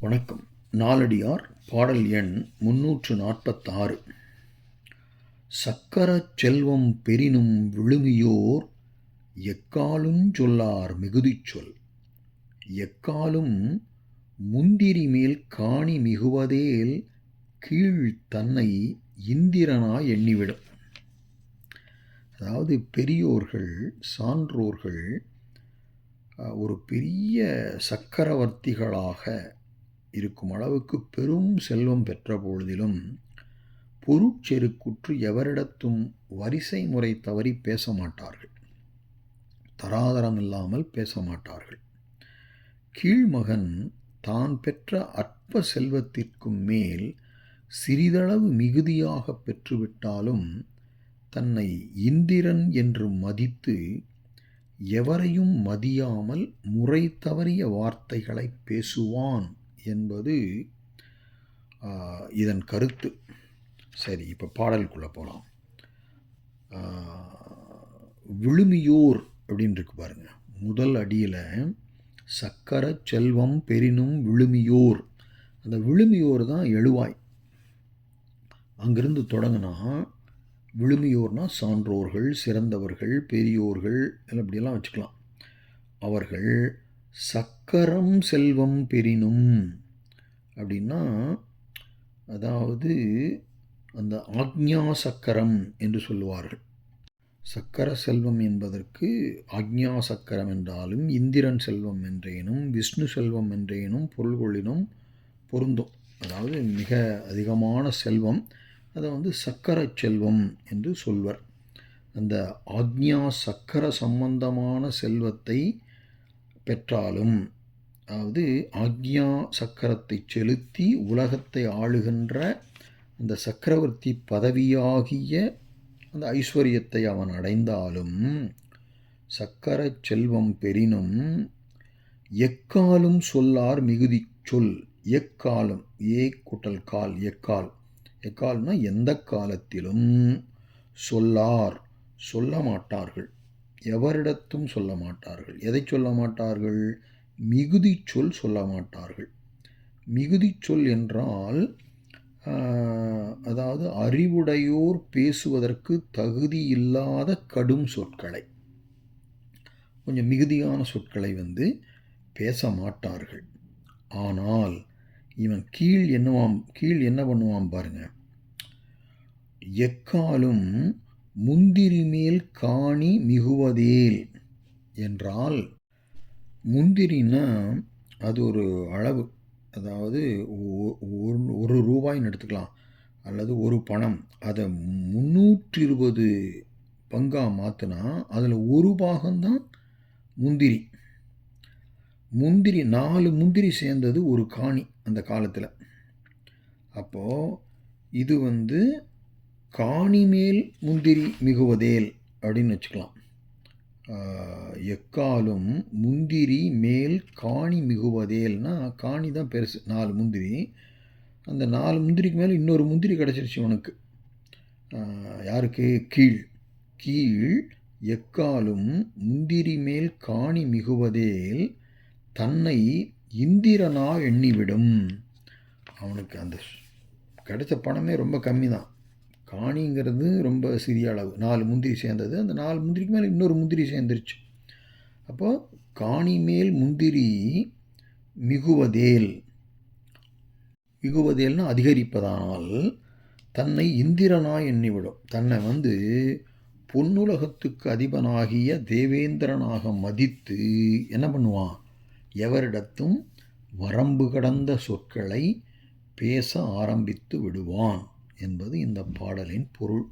வணக்கம். நாலடியார் பாடல் எண் முன்னூற்று நாற்பத்தாறு. சக்கரச் செல்வம் பெரினும் விழுமியோர் எக்காலுஞ் சொல்லார் மிகுதிச் சொல். எக்காலும் முந்திரி மேல் காணி மிகுவதேல் கீழ் தன்னை இந்திரனாய் எண்ணிவிடும். அதாவது பெரியோர்கள் சான்றோர்கள் ஒரு பெரிய சக்கரவர்த்திகளாக இருக்கும் அளவுக்கு பெரும் செல்வம் பெற்ற பொழுதிலும் பொருட்செருக்குற்று எவரிடத்தும் வரிசை முறை தவறி பேச மாட்டார்கள். தராதரம் இல்லாமல் பேச மாட்டார்கள். கீழ்மகன் தான் பெற்ற அற்ப செல்வத்திற்கும் மேல் சிறிதளவு மிகுதியாக பெற்றுவிட்டாலும் தன்னை இந்திரன் என்று மதித்து எவரையும் மதியாமல் முறை தவறிய வார்த்தைகளை பேசுவான். என்பது இதன் கருத்து. சரி இப்போ பாடலுக்குள்ளே போகலாம் விழுமியோர் அப்படின்னு இருக்கு பாருங்க. முதல் அடியில் சக்கர செல்வம் பெரினும் விழுமியோர் அந்த விழுமியோர் தான் எழுவாய். அங்கிருந்து தொடங்கினா விழுமியோர்னா சான்றோர்கள் சிறந்தவர்கள் பெரியோர்கள் இல்லை இப்படியெல்லாம் வச்சுக்கலாம். அவர்கள் சக்கரம் செல்வம் பெரினும் அப்படின்னா அதாவது அந்த ஆக்ஞா சக்கரம் என்று சொல்லுவார்கள். சக்கர செல்வம் என்பதற்கு ஆக்ஞா சக்கரம் என்றாலும் இந்திரன் செல்வம் என்றேனும் விஷ்ணு செல்வம் என்றேனும் பொருள்கொள்ளினும் பொருந்தும். அதாவது மிக அதிகமான செல்வம் அதை வந்து சக்கர செல்வம் என்று சொல்வர். அந்த ஆக்ஞா சக்கர சம்பந்தமான செல்வத்தை பெற்றாலும் அதாவது ஆக்ஞா சக்கரத்தை செலுத்தி உலகத்தை ஆளுகின்ற அந்த சக்கரவர்த்தி பதவியாகிய அந்த ஐஸ்வர்யத்தை அவன் அடைந்தாலும் சக்கர செல்வம் பெரினும் எக்காலும் சொல்லார் மிகுதி சொல் எக்காலம் ஏ குட்டல் கால் எக்கால் எக்கால்னா எந்த காலத்திலும் சொல்லார் சொல்ல மாட்டார்கள். எவரிடத்தும் சொல்ல மாட்டார்கள். எதை சொல்ல மாட்டார்கள்? மிகுதி சொல் சொல்ல மாட்டார்கள். மிகுதி சொல் என்றால் அதாவது அறிவுடையோர் பேசுவதற்கு தகுதி இல்லாத கடும் சொற்களை. கொஞ்சம் மிகுதியான சொற்களை வந்து பேச மாட்டார்கள். ஆனால் இவன் கீழ் என்னவாம் கீழ் என்ன பண்ணுவான் பாருங்கள் எக்காலும் முந்திரி மேல் காணி மிகுவதேல் என்றால் முந்திரின்னா அது ஒரு அளவு. அதாவது ஒ- ஒரு ஒரு ரூபாய்ன்னு எடுத்துக்கலாம். அல்லது ஒரு பணம். அதை முந்நூற்றி இருபது பங்காக மாற்றினா அதில் ஒரு பாகம்தான் முந்திரி. முந்திரி நாலு முந்திரி சேர்ந்தது ஒரு காணி அந்த காலத்தில். அப்போது இது வந்து காணி மேல் முந்திரி மிகுவதேல் அப்படின்னு வச்சுக்கலாம். எக்காலும் முந்திரி மேல் காணி மிகுவதேல்னா காணி தான் பெருசு நாலு முந்திரி. அந்த நாலு முந்திரிக்கு மேலே இன்னொரு முந்திரி கிடச்சிருச்சு உனக்கு. யாருக்கு? கீழ். கீழ் எக்காலும் முந்திரி மேல் காணி மிகுவதேல் தன்னை இந்திரனா எண்ணிவிடும். அவனுக்கு அந்த கிடைச்ச பணமே ரொம்ப கம்மி தான். காணிங்கிறது ரொம்ப சிறிய அளவு. நாலு முந்திரி சேர்ந்தது. அந்த நாலு முந்திரிக்கு மேலே இன்னொரு முந்திரி சேர்ந்துருச்சு. அப்போது காணி மேல் முந்திரி மிகுவதேல் மிகுவதேல்னு அதிகரிப்பதானால் தன்னை இந்திரனாய் எண்ணிவிடும். தன்னை வந்து பொன்னுலகத்துக்கு அதிபனாகிய தேவேந்திரனாக மதித்து என்ன பண்ணுவான்? எவரிடத்தும் வரம்பு கடந்த சொற்களை பேச ஆரம்பித்து விடுவான். என்பது இந்த பாடலின் பொருள்.